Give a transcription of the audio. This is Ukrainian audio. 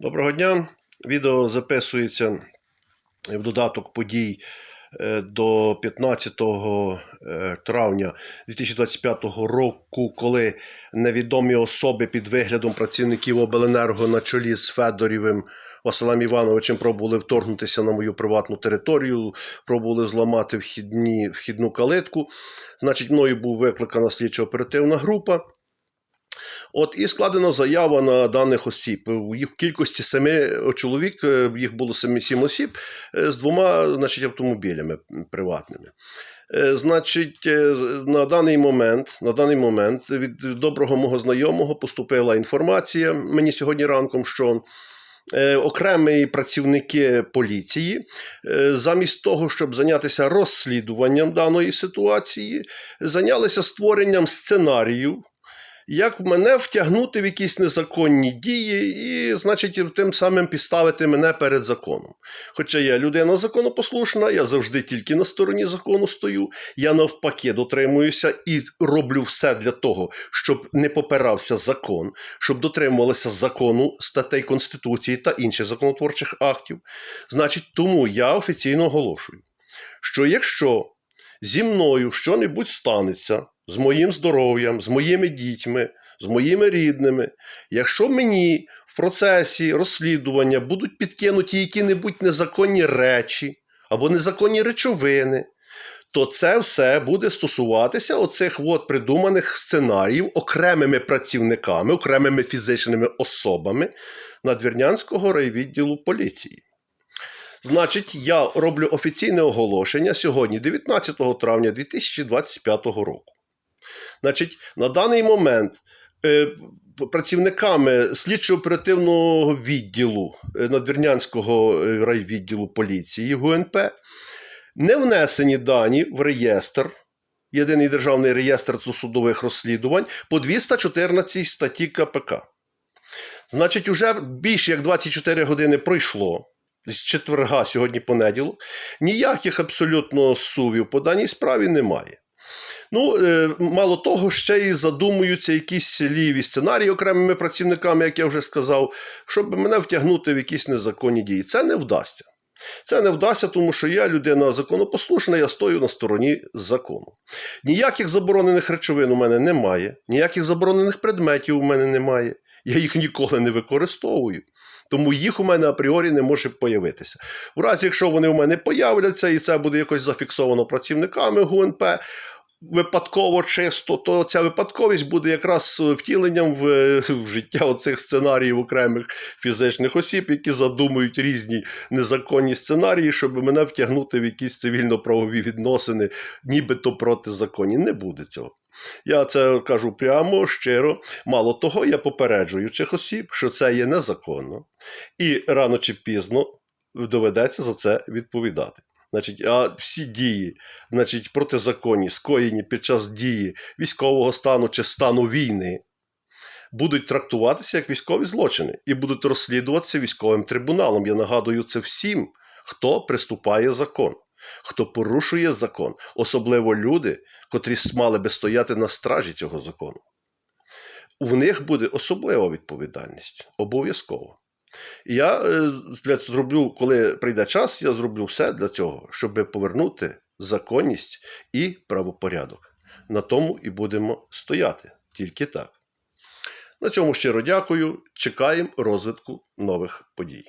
Доброго дня. Відео записується в додаток подій е, до 15 е, травня 2025 року, коли невідомі особи під виглядом працівників обленерго на чолі з Федорівим Василем Івановичем пробували вторгнутися на мою приватну територію, пробували зламати вхідні, вхідну калитку. Значить, мною був викликана слідчо-оперативна група. От і складена заява на даних осіб. У їх кількості семи чоловік, е, їх було сім осіб е, з двома значить, автомобілями приватними. Е, Значить, е, на даний момент, на даний момент від доброго мого знайомого поступила інформація мені сьогодні ранком, що е, окремі працівники поліції, е, замість того, щоб зайнятися розслідуванням даної ситуації, зайнялися створенням сценарію, як мене втягнути в якісь незаконні дії і, значить, тим самим підставити мене перед законом. Хоча я людина законопослушна, я завжди тільки на стороні закону стою, я навпаки дотримуюся і роблю все для того, щоб не попирався закон, щоб дотримувалися закону, статей Конституції та інших законотворчих актів. Значить, тому я офіційно оголошую, що якщо зі мною що-небудь станеться з моїм здоров'ям, з моїми дітьми, з моїми рідними, якщо мені в процесі розслідування будуть підкинуті які-небудь незаконні речі або незаконні речовини, то це все буде стосуватися оцих от придуманих сценаріїв окремими працівниками, окремими фізичними особами Надвірнянського райвідділу поліції. Значить, я роблю офіційне оголошення сьогодні, 19 травня 2025 року. Значить, на даний момент е, працівниками слідчо-оперативного відділу е, Надвірнянського е, райвідділу поліції ГУНП не внесені дані в реєстр. Єдиний державний реєстр судових розслідувань по 214 статті КПК. Значить, уже більше як 24 години пройшло з четверга, сьогодні понеділок, ніяких абсолютно сувів по даній справі немає. Ну, е, мало того, ще й задумуються якісь ліві сценарії окремими працівниками, як я вже сказав, щоб мене втягнути в якісь незаконні дії. Це не вдасться. Це не вдасться, тому що я людина законопослушна, я стою на стороні закону. Ніяких заборонених речовин у мене немає, ніяких заборонених предметів у мене немає. Я їх ніколи не використовую. Тому їх у мене апріорі не може появитися. В разі, якщо вони у мене появляться, і це буде якось зафіксовано працівниками ГУНП, випадково чисто, то ця випадковість буде якраз втіленням в, в життя оцих сценаріїв окремих фізичних осіб, які задумують різні незаконні сценарії, щоб мене втягнути в якісь цивільно-правові відносини, нібито протизаконні. Не буде цього. Я це кажу прямо, щиро. Мало того, я попереджую цих осіб, що це є незаконно, і рано чи пізно доведеться за це відповідати. Значить, а всі дії, значить, протизаконні, скоєні під час дії військового стану чи стану війни, будуть трактуватися як військові злочини і будуть розслідуватися військовим трибуналом. Я нагадую це всім, хто приступає закон, хто порушує закон, особливо люди, котрі мали би стояти на стражі цього закону. У них буде особлива відповідальність, обов'язково. І я е, для, зроблю, коли прийде час, я зроблю все для цього, щоб повернути законність і правопорядок. На тому і будемо стояти. Тільки так. На цьому щиро дякую. Чекаємо розвитку нових подій.